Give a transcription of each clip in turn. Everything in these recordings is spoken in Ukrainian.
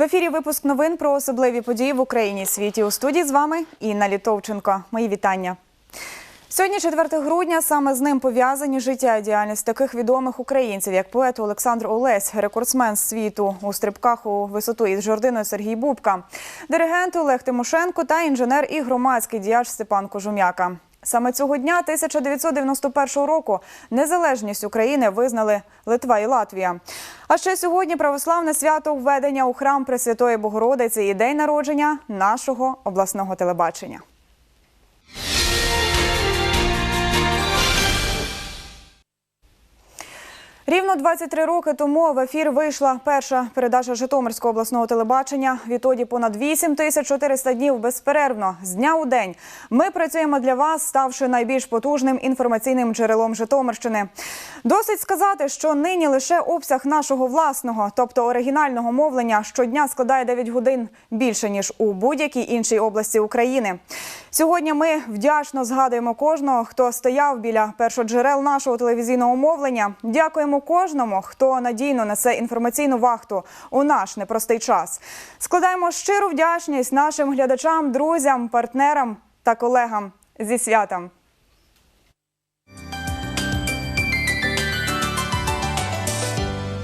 В ефірі випуск новин про особливі події в Україні і світі. У студії з вами Інна Літовченко. Мої вітання. Сьогодні 4 грудня. Саме з ним пов'язані життя і діяльність таких відомих українців, як поет Олександр Олесь, рекордсмен світу у стрибках у висоту із Жординою Сергій Бубка, диригент Олег Тимошенко та інженер і громадський діяч Степан Кожум'яка. Саме цього дня 1991 року незалежність України визнали Литва і Латвія. А ще сьогодні православне свято введення у храм Пресвятої Богородиці і день народження нашого обласного телебачення. Рівно 23 роки тому в ефір вийшла перша передача Житомирського обласного телебачення. Відтоді понад 8 тисяч 400 днів безперервно з дня у день. Ми працюємо для вас, ставши найбільш потужним інформаційним джерелом Житомирщини. Досить сказати, що нині лише обсяг нашого власного, тобто оригінального мовлення, щодня складає 9 годин більше ніж у будь-якій іншій області України. Сьогодні ми вдячно згадуємо кожного, хто стояв біля першоджерел нашого телевізійного мовлення. Дякуємо кожному, хто надійно несе інформаційну вахту у наш непростий час. Складаємо щиру вдячність нашим глядачам, друзям, партнерам та колегам зі святом.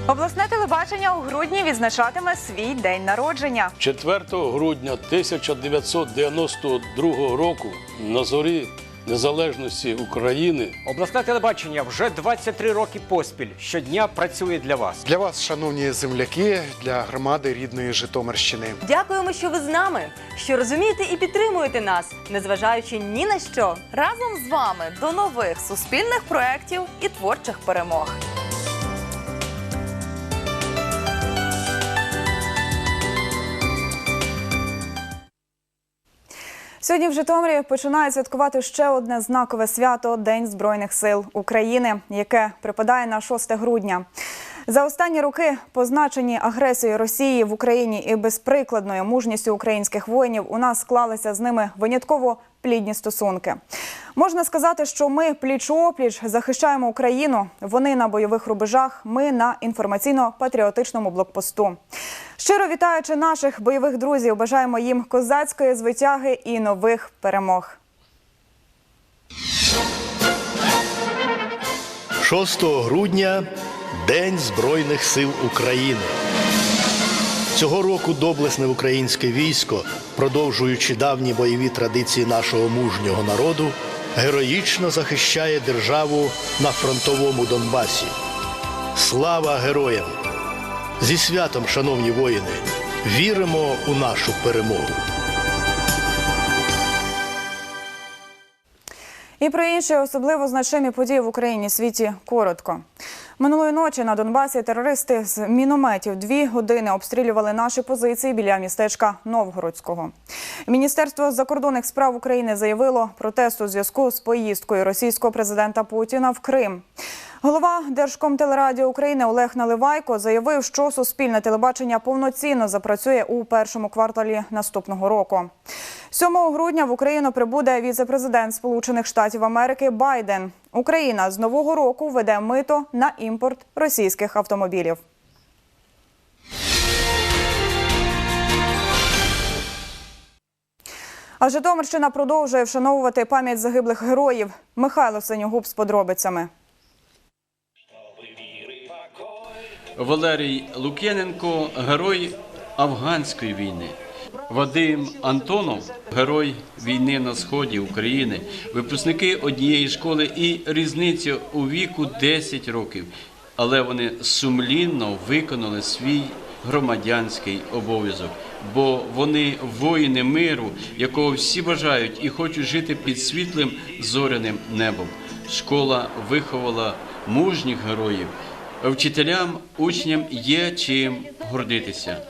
Обласне телебачення у грудні відзначатиме свій день народження. 4 грудня 1992 року на зорі незалежності України Обласне телебачення вже 23 роки поспіль щодня працює для вас. Для вас, шановні земляки, для громади рідної Житомирщини. Дякуємо, що ви з нами, що розумієте і підтримуєте нас, незважаючи ні на що. Разом з вами до нових суспільних проєктів і творчих перемог. Сьогодні в Житомирі починає святкувати ще одне знакове свято День Збройних сил України, яке припадає на 6 грудня. За останні роки, позначені агресією Росії в Україні і безприкладною мужністю українських воїнів, у нас склалися з ними винятково плідні стосунки. Можна сказати, що ми пліч-опліч захищаємо Україну. Вони на бойових рубежах, ми на інформаційно-патріотичному блокпосту. Щиро вітаючи наших бойових друзів, бажаємо їм козацької звитяги і нових перемог. 6 грудня День Збройних сил України. Цього року доблесне українське військо, продовжуючи давні бойові традиції нашого мужнього народу, героїчно захищає державу на фронтовому Донбасі. Слава героям! Зі святом, шановні воїни! Віримо у нашу перемогу! І про інші особливо значимі події в Україні світі коротко. Минулої ночі на Донбасі терористи з мінометів дві години обстрілювали наші позиції біля містечка Новгородського. Міністерство закордонних справ України заявило протест у зв'язку з поїздкою російського президента Путіна в Крим. Голова Держкомтелерадіо України Олег Наливайко заявив, що суспільне телебачення повноцінно запрацює у першому кварталі наступного року. 7 грудня в Україну прибуде віце-президент Сполучених Штатів Америки Байден. Україна з нового року веде мито на імпорт російських автомобілів. А Житомирщина продовжує вшановувати пам'ять загиблих героїв. Михайло Синьогуб з подробицями. Валерій Лук'яненко герой афганської війни. Вадим Антонов герой війни на сході України, випускники однієї школи і різниця у віку 10 років. Але вони сумлінно виконали свій громадянський обов'язок, бо вони воїни миру, якого всі бажають і хочуть жити під світлим зоряним небом. Школа виховала мужніх героїв. Вчителям, учням є чим гордитися.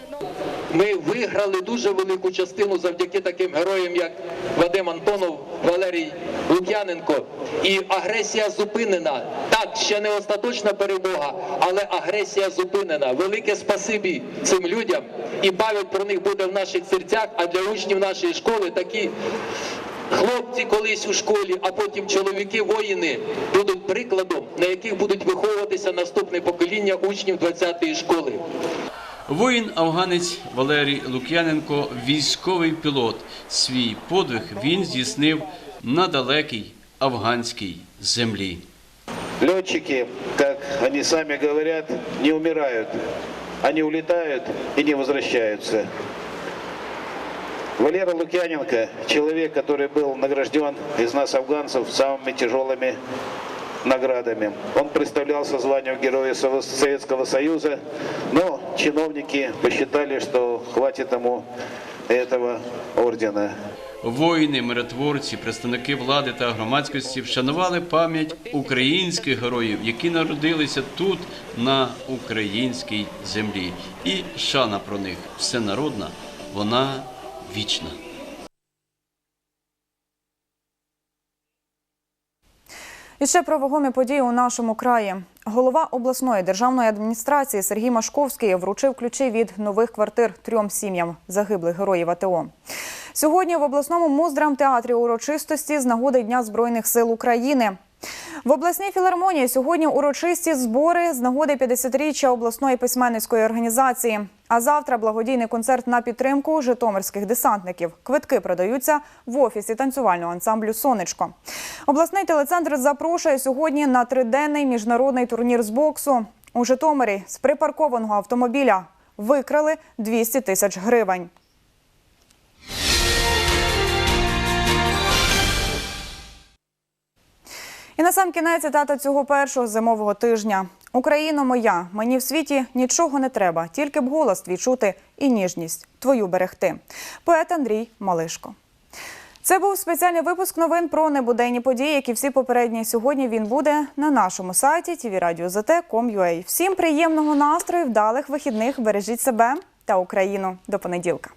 Ми виграли дуже велику частину завдяки таким героям, як Вадим Антонов, Валерій Лук'яненко. І агресія зупинена. Так, ще не остаточна перемога, але агресія зупинена. Велике спасибі цим людям. І пам'ять про них буде в наших серцях. А для учнів нашої школи такі хлопці колись у школі, а потім чоловіки, воїни будуть прикладом, на яких будуть виховуватися наступне покоління учнів 20-ї школи. Воїн афганець Валерій Лук'яненко військовий пілот. Свій подвиг він здійснив на далекій афганській землі. Летчики, как они сами говорят, не умирают. Они улетают и не возвращаются. Валера Лукьяненко, человек, который был награжден из нас, афганцев, самыми тяжелыми наградами. Он представлялся званием Героя Сов- Советского Союза, но чиновники посчитали, что хватит ему этого ордена. Воїни, миротворці, представники влади та громадськості вшанували пам'ять українських героїв, які народилися тут, на українській землі. І шана про них всенародна, вона вічна. І ще про вагомі події у нашому краї. Голова обласної державної адміністрації Сергій Машковський вручив ключі від нових квартир трьом сім'ям загиблих героїв АТО. Сьогодні в обласному муздрамтеатрі урочистості з нагоди Дня Збройних сил України. В обласній філармонії сьогодні урочисті збори з нагоди 50-річчя обласної письменницької організації. А завтра благодійний концерт на підтримку житомирських десантників. Квитки продаються в офісі танцювального ансамблю Сонечко. Обласний телецентр запрошує сьогодні на триденний міжнародний турнір з боксу. У Житомирі з припаркованого автомобіля викрали 200 тисяч гривень. І на сам кінець цитата цього першого зимового тижня. Україно моя, мені в світі нічого не треба, тільки б голос твій чути і ніжність твою берегти. Поет Андрій Малишко. Це був спеціальний випуск новин про небуденні події, які всі попередні сьогодні. Він буде на нашому сайті tvradio.zt.com.ua. Всім приємного настрою, вдалих вихідних. Бережіть себе та Україну. До понеділка.